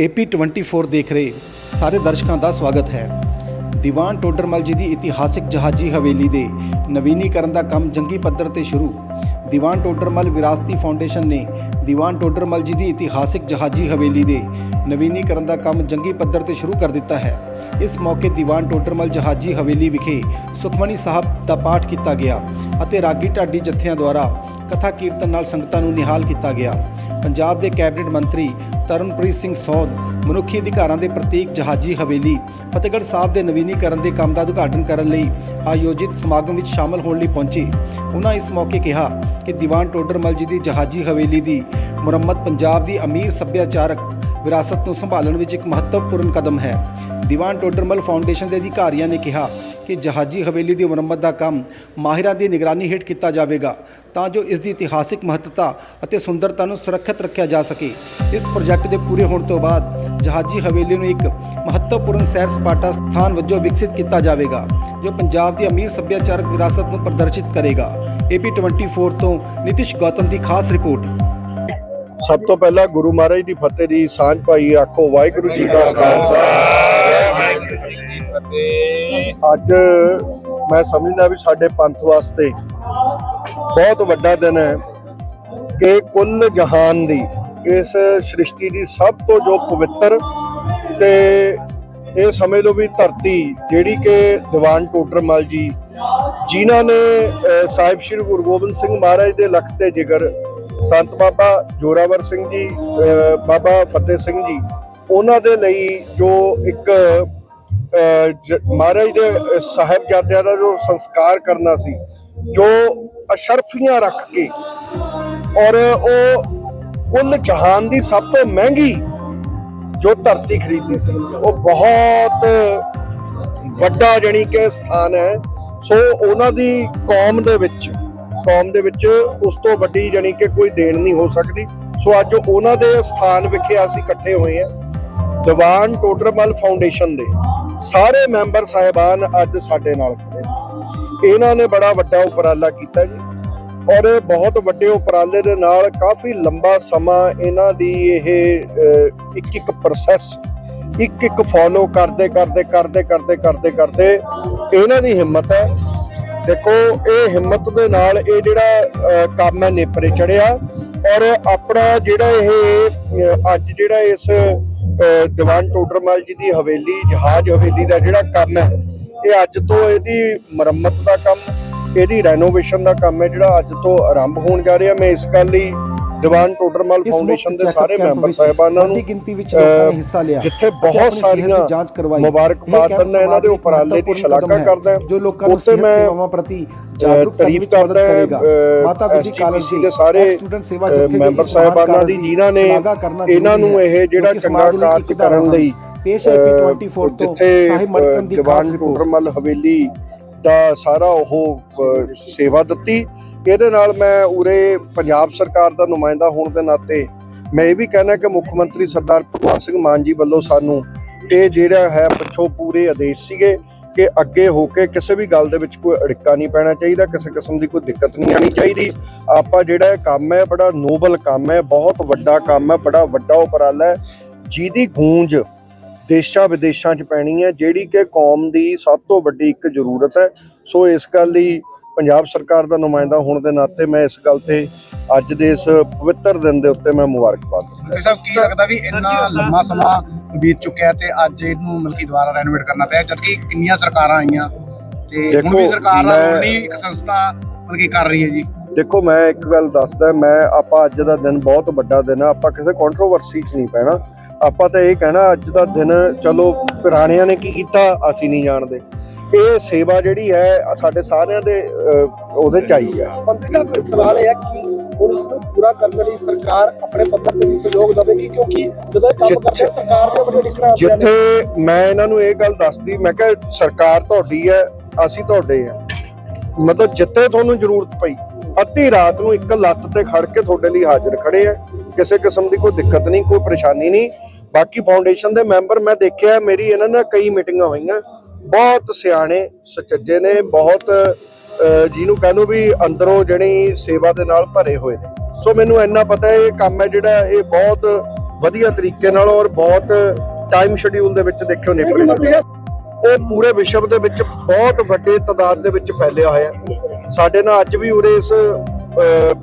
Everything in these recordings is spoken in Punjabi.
ਏਪੀ 24 ਦੇਖ ਰਹੇ ਸਾਰੇ ਦਰਸ਼ਕਾਂ ਦਾ ਸਵਾਗਤ ਹੈ। ਦੀਵਾਨ ਟੋਡਰਮਲ ਜੀ ਦੀ ਇਤਿਹਾਸਿਕ ਜਹਾਜ਼ੀ ਹਵੇਲੀ ਦੇ ਨਵੀਨੀਕਰਨ ਦਾ ਕੰਮ ਜੰਗੀ ਪੱਧਰ ਤੇ ਸ਼ੁਰੂ। ਦੀਵਾਨ ਟੋਡਰਮਲ ਵਿਰਾਸਤੀ ਫਾਊਂਡੇਸ਼ਨ ਨੇ ਦੀਵਾਨ ਟੋਡਰਮਲ ਜੀ ਦੀ ਇਤਿਹਾਸਿਕ ਜਹਾਜ਼ੀ ਹਵੇਲੀ ਦੇ ਨਵੀਨੀਕਰਨ ਦਾ ਕੰਮ ਜੰਗੀ ਪੱਧਰ ਤੇ ਸ਼ੁਰੂ ਕਰ ਦਿੱਤਾ ਹੈ। ਇਸ ਮੌਕੇ ਦੀਵਾਨ ਟੋਡਰਮਲ ਜਹਾਜ਼ੀ ਹਵੇਲੀ ਵਿਖੇ ਸੁਖਮਨੀ ਸਾਹਿਬ ਦਾ ਪਾਠ ਕੀਤਾ ਗਿਆ ਅਤੇ ਰਾਗੀ ਢਾਡੀ ਜਥਿਆਂ ਦੁਆਰਾ ਕਥਾ ਕੀਰਤਨ ਨਾਲ ਸੰਗਤਾਂ ਨੂੰ ਨਿਹਾਲ ਕੀਤਾ ਗਿਆ। ਪੰਜਾਬ ਦੇ ਕੈਬਨਿਟ ਮੰਤਰੀ ਤਰਨਪ੍ਰੀਤ ਸਿੰਘ ਸੌਦ, ਮਨੁੱਖੀ ਅਧਿਕਾਰਾਂ ਦੇ ਪ੍ਰਤੀਕ ਜਹਾਜ਼ੀ ਹਵੇਲੀ, ਫਤਿਹਗੜ੍ਹ ਸਾਹਿਬ ਦੇ ਨਵੀਨੀਕਰਨ ਦੇ ਕੰਮ ਦਾ ਉਦਘਾਟਨ ਕਰਨ ਲਈ ਆਯੋਜਿਤ ਸਮਾਗਮ ਵਿੱਚ ਸ਼ਾਮਲ ਹੋਣ ਲਈ ਪਹੁੰਚੇ। ਉਹਨਾਂ ਇਸ ਮੌਕੇ ਕਿਹਾ ਕਿ ਦੀਵਾਨ ਟੋਡਰਮਲ ਜੀ ਦੀ ਜਹਾਜ਼ੀ ਹਵੇਲੀ ਦੀ ਮੁਰੰਮਤ ਪੰਜਾਬ ਦੀ ਅਮੀਰ ਸੱਭਿਆਚਾਰਕ ਵਿਰਾਸਤ ਨੂੰ ਸੰਭਾਲਣ ਵਿੱਚ ਇੱਕ ਮਹੱਤਵਪੂਰਨ ਕਦਮ ਹੈ। ਦੀਵਾਨ ਟੋਡਰਮਲ ਫਾਊਂਡੇਸ਼ਨ ਦੇ ਅਧਿਕਾਰੀਆਂ ਨੇ ਕਿਹਾ ਕਿ ਜਹਾਜ਼ੀ ਹਵੇਲੀ ਦੀ ਮੁਰੰਮਤ ਦਾ ਕੰਮ ਮਾਹਿਰਾਂ ਦੀ ਨਿਗਰਾਨੀ ਹੇਠ ਕੀਤਾ ਜਾਵੇਗਾ ਤਾਂ ਜੋ ਇਸ ਦੀ ਇਤਿਹਾਸਿਕ ਮਹੱਤਤਾ ਅਤੇ ਸੁੰਦਰਤਾ ਨੂੰ ਸੁਰੱਖਿਅਤ ਰੱਖਿਆ ਜਾ ਸਕੇ। ਇਸ ਪ੍ਰੋਜੈਕਟ ਦੇ ਪੂਰੇ ਹੋਣ ਤੋਂ ਬਾਅਦ ਜਹਾਜ਼ੀ ਹਵੇਲੀ ਨੂੰ ਇੱਕ ਮਹੱਤਵਪੂਰਨ ਸੈਰ ਸਪਾਟਾ ਸਥਾਨ ਵਜੋਂ ਵਿਕਸਿਤ ਕੀਤਾ ਜਾਵੇਗਾ, ਜੋ ਪੰਜਾਬ ਦੀ ਅਮੀਰ ਸੱਭਿਆਚਾਰਕ ਵਿਰਾਸਤ ਨੂੰ ਪ੍ਰਦਰਸ਼ਿਤ ਕਰੇਗਾ। ਏਪੀ 24 ਤੋਂ ਨਿਤਿਸ਼ ਗੌਤਮ ਦੀ ਖਾਸ ਰਿਪੋਰਟ। ਸਭ ਤੋਂ ਪਹਿਲਾਂ ਗੁਰੂ ਮਹਾਰਾਜ ਦੀ ਫਤਿਹ ਦੀ ਸਾਂਝ ਪਾਈ, ਆਖੋ, ਵਾਹਿਗੁਰੂ ਜੀ ਕਾ ਖਾਲਸਾ। ਅੱਜ ਮੈਂ ਸਮਝਦਾ ਵੀ ਸਾਡੇ ਪੰਥ ਵਾਸਤੇ ਬਹੁਤ ਵੱਡਾ ਦਿਨ ਹੈ ਕਿ ਕੁੱਲ ਜਹਾਨ ਦੀ, ਇਸ ਸ੍ਰਿਸ਼ਟੀ ਦੀ ਸਭ ਤੋਂ ਜੋ ਪਵਿੱਤਰ ਤੇ ਇਹ ਸਮਝ ਲਓ ਵੀ ਧਰਤੀ ਜਿਹੜੀ ਕਿ ਦੀਵਾਨ ਟੋਡਰਮਲ ਜੀ, ਜਿਨ੍ਹਾਂ ਨੇ ਸਾਹਿਬ ਸ੍ਰੀ ਗੁਰੂ ਗੋਬਿੰਦ ਸਿੰਘ ਮਹਾਰਾਜ ਦੇ ਲਖ ਤੇ ਜਿਗਰ, ਸੰਤ ਬਾਬਾ ਜੋਰਾਵਰ ਸਿੰਘ ਜੀ ਬਾਬਾ ਫਤਿਹ ਸਿੰਘ ਜੀ, ਉਹਨਾਂ ਦੇ ਲਈ ਜੋ ਇੱਕ ਮਹਾਰਾਜ ਦੇ ਸਾਹਿਬਜ਼ਾਦਿਆਂ ਦਾ ਜੋ ਸੰਸਕਾਰ ਕਰਨਾ ਸੀ, ਜੋ ਅਸ਼ਰਫੀਆਂ ਰੱਖ ਕੇ ਔਰ ਉਹ ਕੁੱਲ ਜਹਾਨ ਦੀ ਸਭ ਤੋਂ ਮਹਿੰਗੀ ਜੋ ਧਰਤੀ ਖਰੀਦੀ ਸੀ, ਉਹ ਬਹੁਤ ਵੱਡਾ ਜਣੀ ਕਿ ਸਥਾਨ ਹੈ। ਸੋ ਉਹਨਾਂ ਦੀ ਕੌਮ ਦੇ ਵਿੱਚ, ਕੌਮ ਦੇ ਵਿੱਚ ਉਸ ਤੋਂ ਵੱਡੀ ਜਣੀ ਕਿ ਕੋਈ ਦੇਣ ਨਹੀਂ ਹੋ ਸਕਦੀ। ਸੋ ਅੱਜ ਉਹਨਾਂ ਦੇ ਸਥਾਨ ਵਿਖੇ ਅਸੀਂ ਇਕੱਠੇ ਹੋਏ ਹਾਂ, ਦੀਵਾਨ ਟੋਡਰਮਲ ਫਾਊਂਡੇਸ਼ਨ ਦੇ। ਸਾਰੇ ਮੈਂਬਰ ਸਾਹਿਬਾਨ ਅੱਜ ਸਾਡੇ ਨਾਲ ਖੜੇ ਨੇ। ਇਹਨਾਂ ਨੇ ਬੜਾ ਵੱਡਾ ਉਪਰਾਲਾ ਕੀਤਾ ਜੀ ਔਰ ਇਹ ਬਹੁਤ ਵੱਡੇ ਉਪਰਾਲੇ ਦੇ ਨਾਲ ਕਾਫੀ ਲੰਬਾ ਸਮਾਂ ਇਹਨਾਂ ਦੀ ਇਹ ਇੱਕ ਇੱਕ ਪ੍ਰੋਸੈਸ ਇੱਕ ਇੱਕ ਫੋਲੋ ਕਰਦੇ ਕਰਦੇ ਕਰਦੇ ਕਰਦੇ ਕਰਦੇ ਕਰਦੇ ਇਹਨਾਂ ਦੀ ਹਿੰਮਤ ਹੈ ਦੇਖੋ, ਇਹ ਹਿੰਮਤ ਦੇ ਨਾਲ ਇਹ ਜਿਹੜਾ ਕੰਮ ਹੈ ਨੇਪਰੇ ਚੜਿਆ ਔਰ ਆਪਣਾ ਜਿਹੜਾ ਇਹ ਅੱਜ ਜਿਹੜਾ ਇਸ ਦੀਵਾਨ ਟੋਡਰਮਲ ਜੀ ਦੀ ਹਵੇਲੀ, ਜਹਾਜ਼ ਹਵੇਲੀ ਦਾ ਜਿਹੜਾ ਕੰਮ ਹੈ, ਇਹ ਅੱਜ ਤੋਂ ਇਹਦੀ ਮੁਰੰਮਤ ਦਾ ਕੰਮ, ਇਹਦੀ ਰੈਨੋਵੇਸ਼ਨ ਦਾ ਕੰਮ ਹੈ ਜਿਹੜਾ ਅੱਜ ਤੋਂ ਆਰੰਭ ਹੋਣ ਜਾ ਰਿਹਾ। ਮੈਂ ਇਸ ਗੱਲ ਲਈ ਦੀਵਾਨ ਟੋਡਰਮਲ ਫਾਊਂਡੇਸ਼ਨ ਦੇ ਸਾਰੇ ਮੈਂਬਰ ਸਾਹਿਬਾਨਾਂ ਨੂੰ ਵੱਡੀ ਗਿਣਤੀ ਵਿੱਚ ਲੋਕਾਂ ਨੇ ਹਿੱਸਾ ਲਿਆ। ਜਿੱਥੇ ਬਹੁਤ ਸਾਰੀਆਂ ਜਾਂਚ ਕਰਵਾਈ। ਮੁਬਾਰਕਬਾਦ ਦਿੰਦਾ ਇਹਨਾਂ ਦੇ ਉਪਰਾਲੇ ਦੀ ਸ਼ਲਾਘਾ ਕਰਦਾ ਜੋ ਲੋਕਾਂ ਨੂੰ ਸਿਹਤ ਸੇਵਾਵਾਂ ਪ੍ਰਤੀ ਜਾਗਰੂਕ ਕਰਨ ਵਿੱਚ ਮਦਦ ਕਰੇਗਾ। ਮਾਤਾ ਗੁਜਰੀ ਕਾਲਜ ਦੇ ਸਾਰੇ, ਸਟੂਡੈਂਟ ਸੇਵਾ ਜਥੇ ਦੇ ਮੈਂਬਰ ਸਾਹਿਬਾਨਾਂ ਦੀ ਜਿਨ੍ਹਾਂ ਨੇ ਇਹਨਾਂ ਨੂੰ ਇਹ ਜਿਹੜਾ ਚੰਗਾ ਕਾਰਜ ਕਰਨ ਲਈ ਪੇਸ਼ ਹੈ ਪੀ 24 ਤੋਂ ਸਾਹਿਬ ਮੜਕਨ ਦੀ ਖਾਸ ਰਿਪੋਰਟ। ਹਵੇਲੀ ਦਾ ਸਾਰਾ ਉਹ ਸੇਵਾ ਦਿੱਤੀ। ਇਹਦੇ ਨਾਲ ਮੈਂ ਉਰੇ ਪੰਜਾਬ ਸਰਕਾਰ ਦਾ ਨੁਮਾਇੰਦਾ ਹੋਣ ਦੇ ਨਾਤੇ ਮੈਂ ਇਹ ਵੀ ਕਹਿਣਾ ਕਿ ਮੁੱਖ ਮੰਤਰੀ ਸਰਦਾਰ ਭਗਵੰਤ ਸਿੰਘ ਮਾਨ ਜੀ ਵੱਲੋਂ ਸਾਨੂੰ ਇਹ ਜਿਹੜਾ ਹੈ, ਪਿੱਛੋਂ ਪੂਰੇ ਆਦੇਸ਼ ਸੀਗੇ ਕਿ ਅੱਗੇ ਹੋ ਕੇ ਕਿਸੇ ਵੀ ਗੱਲ ਦੇ ਵਿੱਚ ਕੋਈ ਅੜਿੱਕਾ ਨਹੀਂ ਪੈਣਾ ਚਾਹੀਦਾ, ਕਿਸੇ ਕਿਸਮ ਦੀ ਕੋਈ ਦਿੱਕਤ ਨਹੀਂ ਆਣੀ ਚਾਹੀਦੀ। ਆਪਾਂ ਜਿਹੜਾ ਇਹ ਕੰਮ ਹੈ, ਬੜਾ ਨੋਬਲ ਕੰਮ ਹੈ, ਬਹੁਤ ਵੱਡਾ ਕੰਮ ਹੈ, ਬੜਾ ਵੱਡਾ ਉਪਰਾਲਾ ਹੈ। ਜਿਹਦੀ ਗੂੰਜ ਦੇਸ਼ਾਂ ਵਿਦੇਸ਼ਾਂ 'ਚ ਪੈਣੀ ਹੈ ਜਿਹੜੀ ਕਿ ਕੌਮ ਦੀ ਸਭ ਤੋਂ ਵੱਡੀ ਇੱਕ ਜ਼ਰੂਰਤ ਹੈ। ਸੋ ਇਸ ਗੱਲ ਲਈ ਪੰਜਾਬ ਸਰਕਾਰ ਦਾ ਨੁਮਾਇੰਦਾ ਹੋਣ ਦੇ ਨਾਤੇ ਮੈਂ ਇਸ ਗੱਲ ਤੇ ਅੱਜ ਦੇ ਇਸ ਪਵਿੱਤਰ ਦਿਨ ਦੇ ਉੱਤੇ ਮੈਂ ਮੁਬਾਰਕਬਾਦ ਦਿੰਦਾ ਸਾਹਿਬ ਕੀ ਲੱਗਦਾ ਵੀ ਇੰਨਾ ਲੰਮਾ ਸਮਾਂ ਬੀਤ ਚੁੱਕਿਆ ਤੇ ਅੱਜ ਇਹਨੂੰ ਮਤਲਬ ਕਿ ਦੁਬਾਰਾ ਰੈਨੋਵੇਟ ਕਰਨਾ ਪਿਆ ਜਦਕਿ ਕਿੰਨੀਆਂ ਸਰਕਾਰਾਂ ਆਈਆਂ ਤੇ ਹੁਣ ਵੀ ਸਰਕਾਰ ਦਾ ਨਹੀਂ ਇੱਕ ਸੰਸਥਾ ਮਤਲਬ ਕਿ ਕਰ ਰਹੀ ਹੈ ਜੀ। ਦੇਖੋ ਮੈਂ ਇੱਕ ਗੱਲ ਦੱਸਦਾ ਮੈਂ ਆਪਾਂ ਅੱਜ ਦਾ ਦਿਨ ਬਹੁਤ ਵੱਡਾ ਦਿਨ ਆ ਆਪਾਂ ਕਿਸੇ ਕੰਟਰੋਵਰਸੀ 'ਚ ਨਹੀਂ ਪੈਣਾ। ਆਪਾਂ ਤਾਂ ਇਹ ਕਹਿਣਾ ਅੱਜ ਦਾ ਦਿਨ ਚਲੋ ਪੁਰਾਣਿਆਂ ਨੇ ਕੀ ਕੀਤਾ ਅਸੀਂ ਨਹੀਂ ਜਾਣਦੇ। ਇਹ ਸੇਵਾ ਜਿਹੜੀ ਹੈ ਸਾਡੇ ਸਾਰਿਆਂ ਦੇ ਉਹਦੇ ਚ ਆਈ ਹੈ। ਸਾਹਿਬ ਸਵਾਲ ਇਹ ਹੈ ਕਿ ਹੁਣ ਇਸ ਨੂੰ ਪੂਰਾ ਕਰਨ ਲਈ ਸਰਕਾਰ ਆਪਣੇ ਪੱਧਰ ਤੇ ਵੀ ਸਹਿਯੋਗ ਦੇਵੇਗੀ? ਕਿਉਂਕਿ ਜਦੋਂ ਇਹ ਕੰਮ ਕਰਦੇ ਸਰਕਾਰ ਦੇ ਆਉਂਦੀਆਂ ਨੇ। ਜਿੱਥੇ ਮੈਂ ਇਹਨਾਂ ਨੂੰ ਇਹ ਗੱਲ ਦੱਸਦੀ ਮੈਂ ਕਿਹਾ ਸਰਕਾਰ ਤੁਹਾਡੀ ਹੈ ਅਸੀਂ ਤੁਹਾਡੇ ਆ ਮਤਲਬ ਜਿੱਥੇ ਤੁਹਾਨੂੰ ਜ਼ਰੂਰਤ ਪਈ ਅੱਧੀ ਰਾਤ ਨੂੰ ਇੱਕ ਲੱਤ ਤੇ ਖੜ ਕੇ ਤੁਹਾਡੇ ਲਈ ਹਾਜ਼ਰ ਖੜੇ ਆ। ਕਿਸੇ ਕਿਸਮ ਦੀ ਕੋਈ ਦਿੱਕਤ ਨਹੀਂ, ਕੋਈ ਪਰੇਸ਼ਾਨੀ ਨਹੀਂ। ਬਾਕੀ ਫਾਊਂਡੇਸ਼ਨ ਦੇ ਮੈਂਬਰ ਮੈਂ ਦੇਖਿਆ, ਮੇਰੀ ਇਹਨਾਂ ਨਾਲ ਕਈ ਮੀਟਿੰਗਾਂ ਹੋਈਆਂ। ਬਹੁਤ ਸਿਆਣੇ, ਸੁਚੱਜੇ ਨੇ, ਬਹੁਤ ਜਿਹਨੂੰ ਕਹਿ ਲਓ ਵੀ ਅੰਦਰੋਂ ਜਿਹੜੀ ਸੇਵਾ ਦੇ ਨਾਲ ਭਰੇ ਹੋਏ ਨੇ। ਸੋ ਮੈਨੂੰ ਇੰਨਾ ਪਤਾ ਹੈ, ਇਹ ਕੰਮ ਹੈ ਜਿਹੜਾ ਇਹ ਬਹੁਤ ਵਧੀਆ ਤਰੀਕੇ ਨਾਲ ਔਰ ਬਹੁਤ ਟਾਈਮ ਸ਼ਡਿਊਲ ਦੇ ਵਿੱਚ ਦੇਖਿਓ ਨਿਪਰੇ ਉਹ ਪੂਰੇ ਵਿਸ਼ਵ ਦੇ ਵਿੱਚ ਬਹੁਤ ਵੱਡੇ ਤਾਦਾਦ ਦੇ ਵਿੱਚ ਫੈਲਿਆ ਹੋਇਆ। ਹੈ। ਸਾਡੇ ਨਾਲ ਅੱਜ ਵੀ ਉਰੇ ਇਸ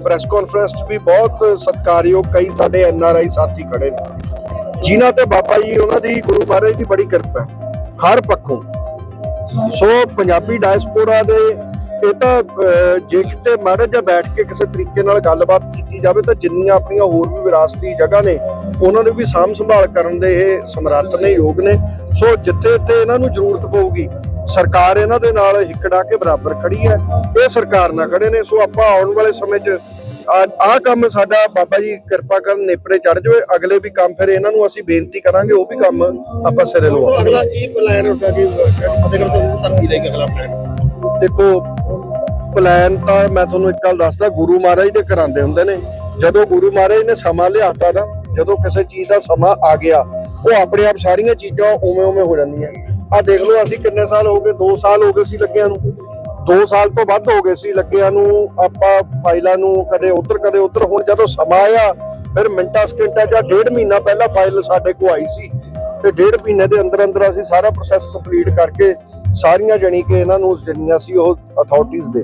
ਪ੍ਰੈਸ ਕਾਨਫਰੰਸ 'ਚ ਵੀ ਬਹੁਤ ਸਤਿਕਾਰਯੋਗ ਕਈ ਸਾਡੇ ਐਨ ਆਰ ਆਈ ਸਾਥੀ ਖੜੇ ਨੇ। ਜਿਨ੍ਹਾਂ ਤੇ ਬਾਬਾ ਜੀ, ਉਹਨਾਂ ਦੀ ਗੁਰੂ ਮਹਾਰਾਜ ਦੀ ਬੜੀ ਕਿਰਪਾ ਹੈ। ਹਰ ਪੱਖੋਂ। ਸੋ ਪੰਜਾਬੀ ਡਾਇਸਪੋਰਾ ਦੇ, ਇਹ ਤਾਂ ਜੇ ਕਿਤੇ ਮਾੜਾ ਜਿਹਾ ਬੈਠ ਕੇ ਕਿਸੇ ਤਰੀਕੇ ਨਾਲ ਗੱਲਬਾਤ ਕੀਤੀ ਜਾਵੇ, ਤਾਂ ਜਿੰਨੀਆਂ ਆਪਣੀਆਂ ਹੋਰ ਵੀ ਵਿਰਾਸਤੀ ਜਗ੍ਹਾ ਨੇ, ਉਹਨਾਂ ਨੂੰ ਵੀ ਸਾਂਭ ਸੰਭਾਲ ਕਰਨ ਦੇ ਇਹ ਸਮਰੱਥ ਨੇ, ਯੋਗ ਨੇ। ਸੋ ਜਿੱਥੇ ਜਿੱਥੇ ਇਹਨਾਂ ਨੂੰ ਜ਼ਰੂਰਤ ਪਊਗੀ ਸਰਕਾਰ ਇਹਨਾਂ ਦੇ ਨਾਲ ਹਿੱਕੜਾ ਕੇ ਬਰਾਬਰ ਖੜੀ ਹੈ। ਇਹ ਸਰਕਾਰ ਨਾਲ ਖੜੇ ਨੇ। ਸੋ ਆਪਾਂ ਆਉਣ ਵਾਲੇ ਸਮੇਂ 'ਚ ਆਹ ਕੰਮ ਸਾਡਾ ਬਾਬਾ ਜੀ ਕਿਰਪਾ ਕਰਨ ਨੇਪਰੇ ਚੜ ਜਾਵੇ। ਅਗਲੇ ਵੀ ਕੰਮ ਫਿਰ ਇਹਨਾਂ ਨੂੰ ਅਸੀਂ ਬੇਨਤੀ ਕਰਾਂਗੇ ਉਹ ਵੀ ਕੰਮ ਆਪਾਂ ਸਿਰੇ ਲਵਾਵਾਂਗੇ। ਅਗਲਾ ਕੀ ਪਲਾਨ ਹੁੰਦਾ ਕਿ ਫਤਿਹਗੜ੍ਹ ਸਾਹਿਬ ਤੱਕ ਕੀ ਰਹੇਗਾ ਅਗਲਾ ਪਲਾਨ ਦੇਖੋ ਪਲਾਨ ਤਾਂ ਮੈਂ ਤੁਹਾਨੂੰ ਇੱਕ ਗੱਲ ਦੱਸਦਾ ਗੁਰੂ ਮਹਾਰਾਜ ਦੇ ਕਰਾਉਂਦੇ ਹੁੰਦੇ ਨੇ। ਜਦੋਂ ਗੁਰੂ ਮਹਾਰਾਜ ਨੇ ਸਮਾਂ ਲਿਆਤਾ ਨਾ ਜਦੋਂ ਕਿਸੇ ਚੀਜ਼ ਦਾ ਸਮਾਂ ਆ ਗਿਆ ਉਹ ਆਪਣੇ ਆਪ ਸਾਰੀਆਂ ਚੀਜ਼ਾਂ ਉਵੇਂ ਉਵੇਂ ਹੋ ਜਾਂਦੀਆਂ। ਆ ਦੇਖ ਲਓ, ਅਸੀਂ ਕਿੰਨੇ ਸਾਲ ਹੋ ਗਏ 2 ਸਾਲ ਹੋ ਗਏ ਸੀ ਲੱਗਿਆਂ ਨੂੰ। 2 ਸਾਲ ਤੋਂ ਵੱਧ ਹੋ ਗਏ ਸੀ ਲੱਗਿਆਂ ਨੂੰ, ਆਪਾਂ ਫਾਈਲਾਂ ਨੂੰ ਕਦੇ ਉਧਰ ਕਦੇ ਉਧਰ। ਹੁਣ ਜਦੋਂ ਸਮਾਂ ਆਇਆ, ਫਿਰ ਮਿੰਟਾਂ, ਸਕਿੰਟਾਂ ਜਾਂ ਡੇਢ ਮਹੀਨਾ ਪਹਿਲਾਂ ਫਾਈਲ ਸਾਡੇ ਕੋਲ ਆਈ ਸੀ। ਤੇ ਡੇਢ ਮਹੀਨੇ ਦੇ ਅੰਦਰ ਅੰਦਰ ਅਸੀਂ ਸਾਰਾ ਪ੍ਰੋਸੈਸ ਕੰਪਲੀਟ ਕਰਕੇ ਸਾਰੀਆਂ ਜਣੀ ਕਿ ਇਹਨਾਂ ਨੂੰ ਜਿਹੜੀਆਂ ਸੀ ਉਹ ਅਥਾਰਟੀਆਂ ਦੇ।